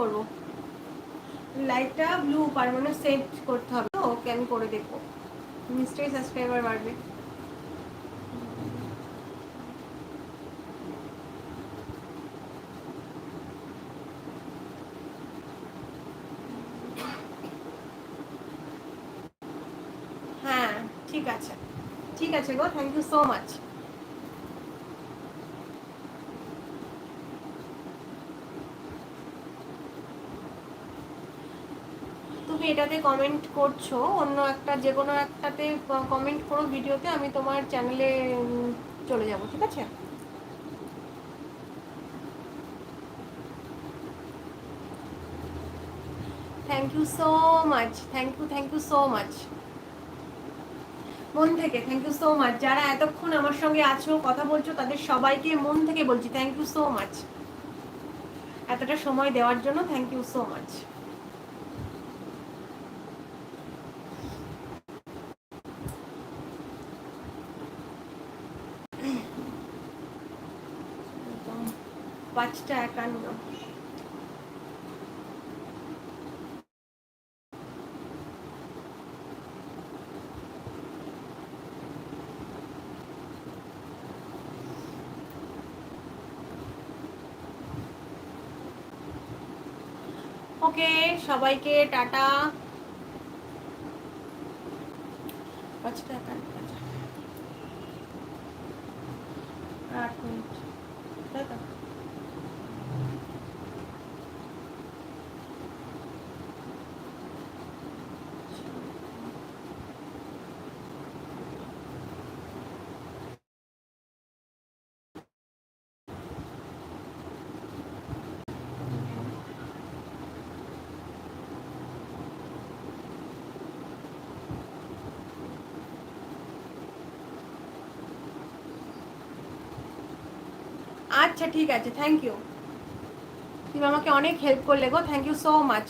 করব? লাইটটা blue permanent set করতে হবে। ওকে আমি করে দেখব। নিশ্চয়ই সাবস্ক্রাইবার বাড়বে। হ্যাঁ ঠিক আছে। ঠিক আছে গো থ্যাংক ইউ সো মাচ তুমি এটাতে কমেন্ট করছ, অন্য একটা, যে কোনো একটাতে কমেন্ট করো ভিডিওতে, আমি তোমার চ্যানেলে চলে যাব, ঠিক আছে? Thank you so much thank you thank you so much মন থেকে থ্যাংক ইউ সো মাচ যারা এতক্ষণ আমার সঙ্গে আছো, কথা বলছো, তাদের সবাইকে মন থেকে বলছি থ্যাংক ইউ সো মাচ এতটা সময় দেওয়ার জন্য থ্যাংক ইউ সো মাচ পাঁচটা একান্ন ওকে সবাইকে টাটা পাঁচটা একান্ন আট মিনিট আচ্ছা ঠিক আছে থ্যাংক ইউ তুমি আমাকে অনেক হেল্প করলে গো thank you so much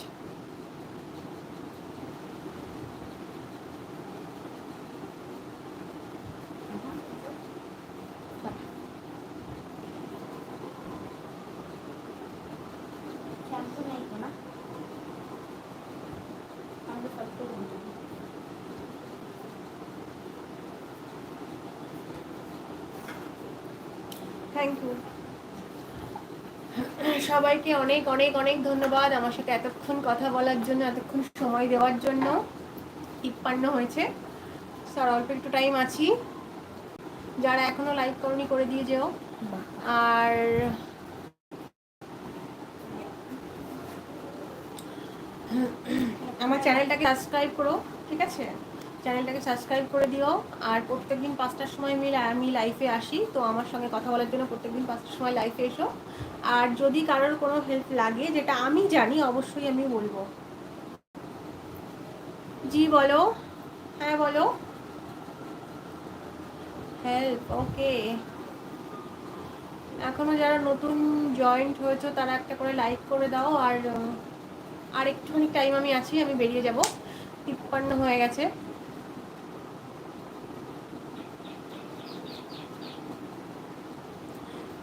thank you সবাইকে অনেক অনেক অনেক ধন্যবাদ আমার সাথে এতক্ষণ কথা বলার জন্য, এতক্ষণ সময় দেওয়ার জন্য। তিপ্পান্ন হয়েছে। স্যার, অল্প একটু টাইম আছি। যারা এখনও লাইক করনি, করে দিয়ে যেও। আর আমার চ্যানেলটাকে সাবস্ক্রাইব করো, ঠিক আছে? চ্যানেলটাকে সাবস্ক্রাইব করে দিও। আর প্রত্যেকদিন পাঁচটার সময় আমি আমি লাইফে আসি, তো আমার সঙ্গে কথা বলার জন্য প্রত্যেকদিন পাঁচটার সময় লাইফে এসো। আর যদি কারোর কোনো হেল্প লাগে, যেটা আমি জানি, অবশ্যই আমি বলব। জি, বলো। হ্যাঁ বলো। হেল্প ওকে এখনও যারা নতুন জয়েন্ট হয়েছে, তারা একটা করে লাইক করে দাও। আর আর একটুখানি টাইম আমি আছি, আমি বেরিয়ে যাব। তিপ্পান্ন হয়ে গেছে।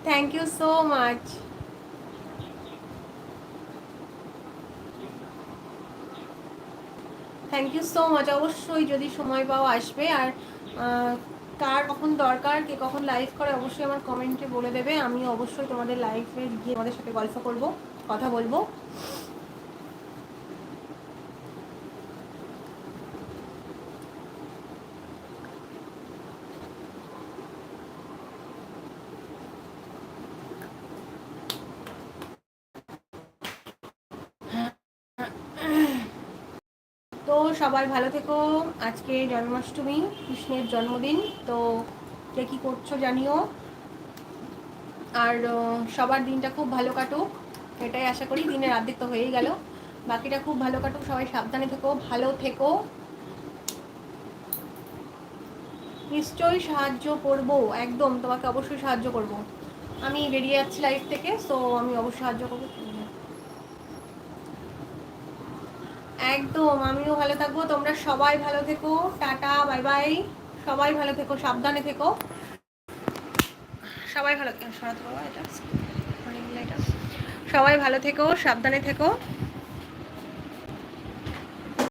Thank you so much thank you so much অবশ্যই যদি সময় পাও আসবে। আর কার কখন দরকার, কে কখন লাইভ করে, অবশ্যই আমার কমেন্টে বলে দেবে। আমি অবশ্যই তোমাদের লাইফে গিয়ে তোমাদের সাথে গল্প করব, কথা বলব। তো সবাই ভালো থেকো। আজকে জন্মাষ্টমী, কৃষ্ণের জন্মদিন, তো কে কী করছ জানিও। আর সবার দিনটা খুব ভালো কাটুক, এটাই আশা করি, দিনের অর্ধেক তো হয়েই গেল। বাকিটা খুব ভালো কাটুক, সবাই সাবধানে থেকো, ভালো থেকো। নিশ্চয়ই সাহায্য করব, একদম তোমাকে অবশ্যই সাহায্য করব। আমি বেরিয়ে যাচ্ছি লাইফ থেকে সো আমি অবশ্যই সাহায্য করব। একদম, আমিও ভালো থাকব, তোমরা সবাই ভালো থেকো, টাটা বাই বাই সবাই ভালো থেকো, সাবধানে থেকো। সবাই ভালো সরাতে এটা? এটা সবাই ভালো থেকো, সাবধানে থেকো।